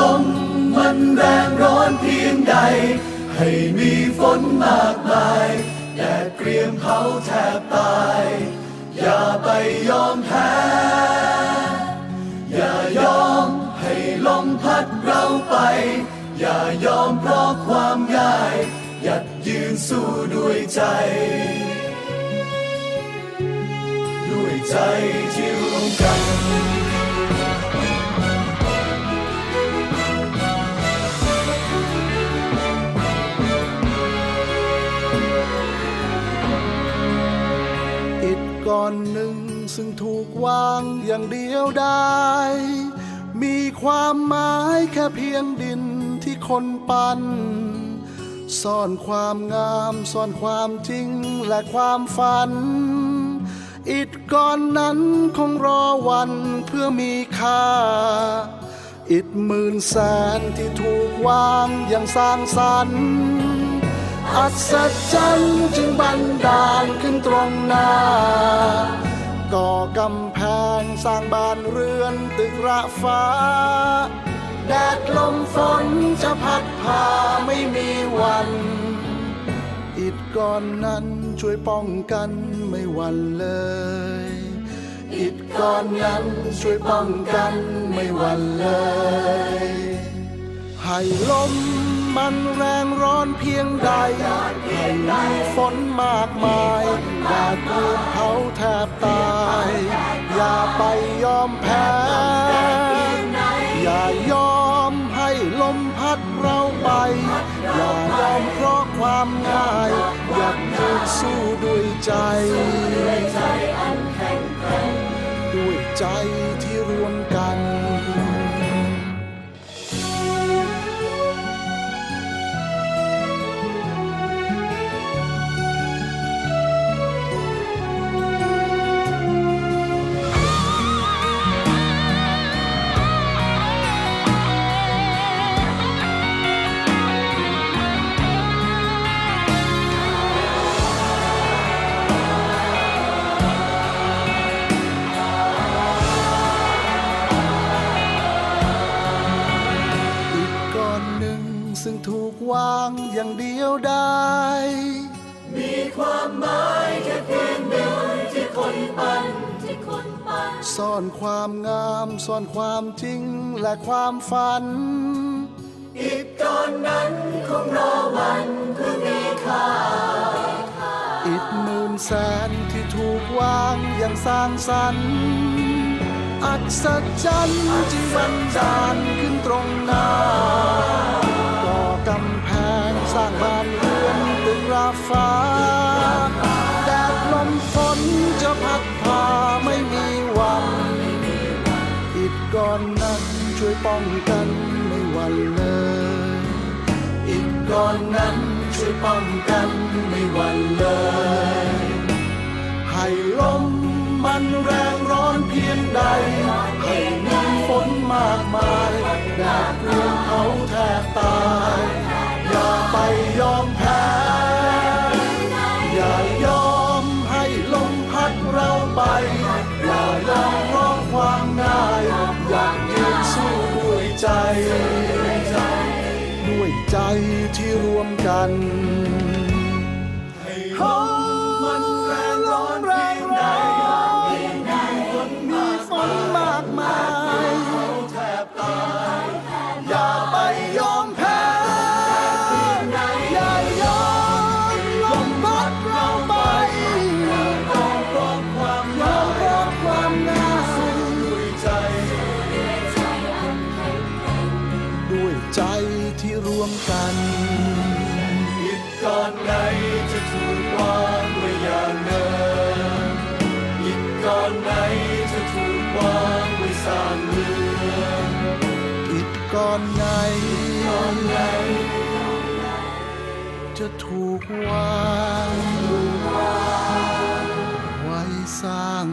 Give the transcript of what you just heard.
ลมมันแรงร้อนเพียงใด ให้มีฝนมากมายแดดเกรียมเผาแทบตาย อย่าไปยอมแพ้ อย่ายอมให้ลมพัดเราไป อย่ายอมเพราะความง่าย หยัดยืนสู้ด้วยใจ ด้วยใจที่ร่วมกัน ก้อนหนึ่ง ซึ่งถูกวางอย่างเดียวได้ มีความหมายแค่เพียงดินที่คนปั้นซ่อนความงามซ่อนความจริงและความฝัน อิฐก้อนนั้นคงรอวันเพื่อมีค่า อิฐหมื่นแสนที่ถูกวางอย่างสร้างสรรค์ อัศจรรย์จึงบันดาลขึ้นตรงหน้า ก่อกำแพงสร้างบ้านเรือนตึกระฟ้า แดดลมฝนจะพัดพาไม่มีวัน อิฐก้อนนั้นช่วยป้องกันไม่หวันเลย อิฐก้อนนั้นช่วยป้องกันไม่หวันเลย ให้ลม มันแรงร้อนเพียงใดให้มีฝนมากมายแดดกรีดเผาแทบตาย อย่าไปยอมแพ้ อย่ายอมให้ลมพัดเราไป อย่ายอมเพราะความง่ายอยากยืนสู้ด้วยใจด้วยใจที่รวมกัน อย่างเดียวได้ มีความหมายแค่เพียงหนึ่งที่คนปั้นที่คนปั้นซ่อนความงามซ่อนความจริงและความฝัน อีกตอนนั้นคงรอวันเพื่อมีค่าอีกหมื่นแสนที่ถูกวางอย่างสร้างสรรค์อัศจรรย์ที่บันดาลขึ้นตรงหน้า บ้านเรือนตึกราฟ้า แดดลมฝนจะพัดพาไม่มีวัน อิดก้อนนั้นช่วยป้องกันไม่หวันเลยอีกก่อนนั้นช่วยป้องกันไม่หวั่นเลย กัน ก้อนไหนจะถูกวางไว้อย่างเดิมอิฐก้อนไหนจะถูกวางไว้สร้างเมืองอิฐก้อนไหนก้อนไหน จะถูกวางไว้สร้าง